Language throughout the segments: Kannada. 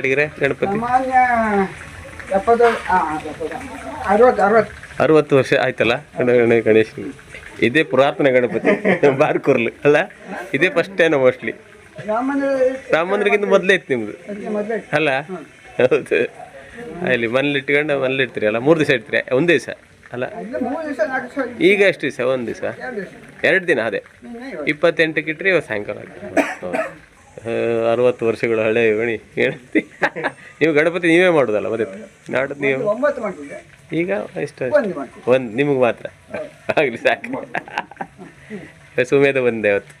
ಅಡಿಗ್ರೆ ಗಣಪತಿ. ಸಾಮಾನ್ಯ ಎಪ್ಪತ್ತು. ಅರವತ್ತು ಅರವತ್ತು. ಅರವತ್ತು ವರ್ಷ ಆಯ್ತಲ್ಲ? ಗಣ ಗಣೇಶ. ಇದೇ ಪುರಾತನ ಗಣಪತಿ ಬಾರ್ಕೂರ್ಲು ಅಲ್ಲ? ಇದೇ ಫಸ್ಟ್ ಟೈಮ್ ಮೋಸ್ಟ್ಲಿ ರಾಮನ ರಾಮ ಮಂದಿರಕ್ಕಿಂತ ಮೊದಲೇ ಇತ್ತು ನಿಮ್ದು. ಮೊದಲೇ ಅಲ್ಲ? ಹೌದು. ಅಲ್ಲಿ ಮನೇಲಿ ಇಟ್ಕೊಂಡು ಮನೇಲಿ ಇಡ್ತೀರಿ ಅಲ್ಲ? ಮೂರು ದಿವಸ ಇಡ್ತೀರಿ ಒಂದು ದಿವಸ ಅಲ್ಲ? ಇಲ್ಲ ಮೂರು ದಿವಸ ನಾಲ್ಕು ದಿವಸ ಈಗ ಎಷ್ಟು ದಿವಸ? ಒಂದು ದಿವಸ? ಎರಡು ದಿವಸ. ಎರಡು ದಿನ ಅದೇ. ಇಪ್ಪತ್ತೆಂಟಕ್ಕೆ ಇಟ್ಟರೆ ಇವತ್ತು ಸಾಯಂಕಾಲ ಹೌದು. ಅರವತ್ತು ವರ್ಷಗಳು ಹಳೆ ಗಣಿ ಹೇಳ್ತಿ ನೀವು ಗಣಪತಿ ನೀವೇ ಮಾಡೋದಲ್ಲ ಮತ್ತೆ? ನಾಡೋದು ನೀವು? ಈಗ ಎಷ್ಟು ಒಂದು ನಿಮಗೆ ಮಾತ್ರ? ಆಗಲಿ ಸಾಕು. ಸುಮೇಧ ಬಂದೆ ಅವತ್ತು.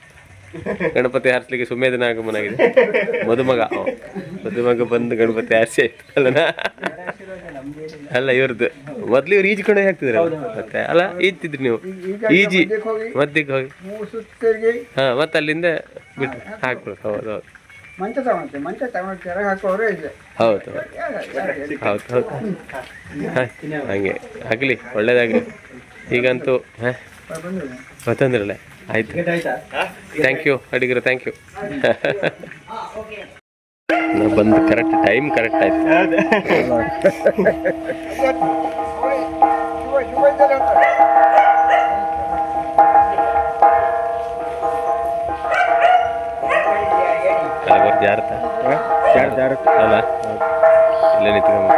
ಗಣಪತಿ ಹಾರಿಸ್ಲಿಕ್ಕೆ ಸುಮೇಧನ ಆಗಮನಾಗಿದೆ ಮದುಮಗ. ಅವ. ಮದುಮಗ ಬಂದು ಗಣಪತಿ ಆರಿಸಿ ಆಯ್ತು ಅಲ್ಲನಾ ಅಲ್ಲ ಇವ್ರದ್ದು ಮೊದ್ಲು ಇವ್ರು ಈಜ್ಕೊಂಡೇ ಹಾಕ್ತಿದ್ರು ಮತ್ತೆ ಅಲ್ಲ ಈಜ್ತಿದ್ರಿ ನೀವು. ಈಗ ಈಜಿ. ಮದ್ದಿಗೆ ಹೋಗಿ ಹಾ ಮತ್ತೆ ಅಲ್ಲಿಂದ ಬಿಟ್ಟು ಹಾಕ್ಬೇಕು. ಹೌದು ಹೌದು. ಮಂಚ ತಗೊಂತೆ ಮಂಚ ತಗೊಂಡು ಕೆಳಗೆ ಹಾಕೋರೇ ಇದೆ ಹೌದು ಹೌದು. ಹೌದು ಹೌದು. ಹಾಂ ಹಂಗೆ. ಆಗಲಿ ಒಳ್ಳೇದಾಗಲಿ. ಈಗಂತೂ ಹಾಂ. ಬಂದಿದೆ ಗೊತ್ತಂದ್ರಲ್ಲ ಆಯ್ತು? ಥ್ಯಾಂಕ್ ಯು ಅಡಿಗರು ಥ್ಯಾಂಕ್ ಯು ಬಂದು ಕರೆಕ್ಟ್ ಟೈಮ್ ಕರೆಕ್ಟ್ ಆಯ್ತು. ಶುಭ ಶುಭ ಇದ್ದಲ್ಲ ಅಂತ ಕಲಬರ್ ಜಾರತ ಅಲ್ಲ. ಇಲ್ಲೇ ನಿಂತ್ಕೊಂಡು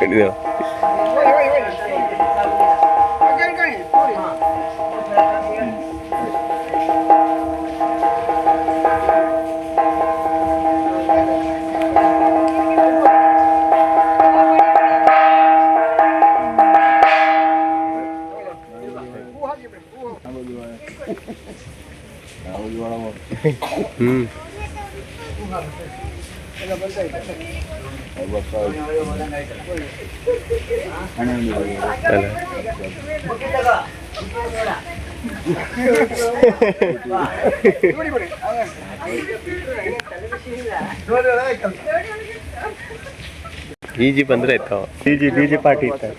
తెలియదు Hmm. ಹೋಯ್ ಹೋಯ್ ಹಗ್ಗ ಹಿಡ್ಕೊಳ್ಳಿ ನೋಡಿ ಹೂ ಹಾಕಿಬಿಡಿ ಹೂ ಹ್ಞೂ ಎಲ್ಲ ಬಂದಾಯ್ತು ಅಲ್ಲ ನೋಡಿ ಬಿಡಿ ಈಜಿ ಬಂದ್ರೆ ಆಯ್ತು D J D J party ಇತ್ತು ಅವ.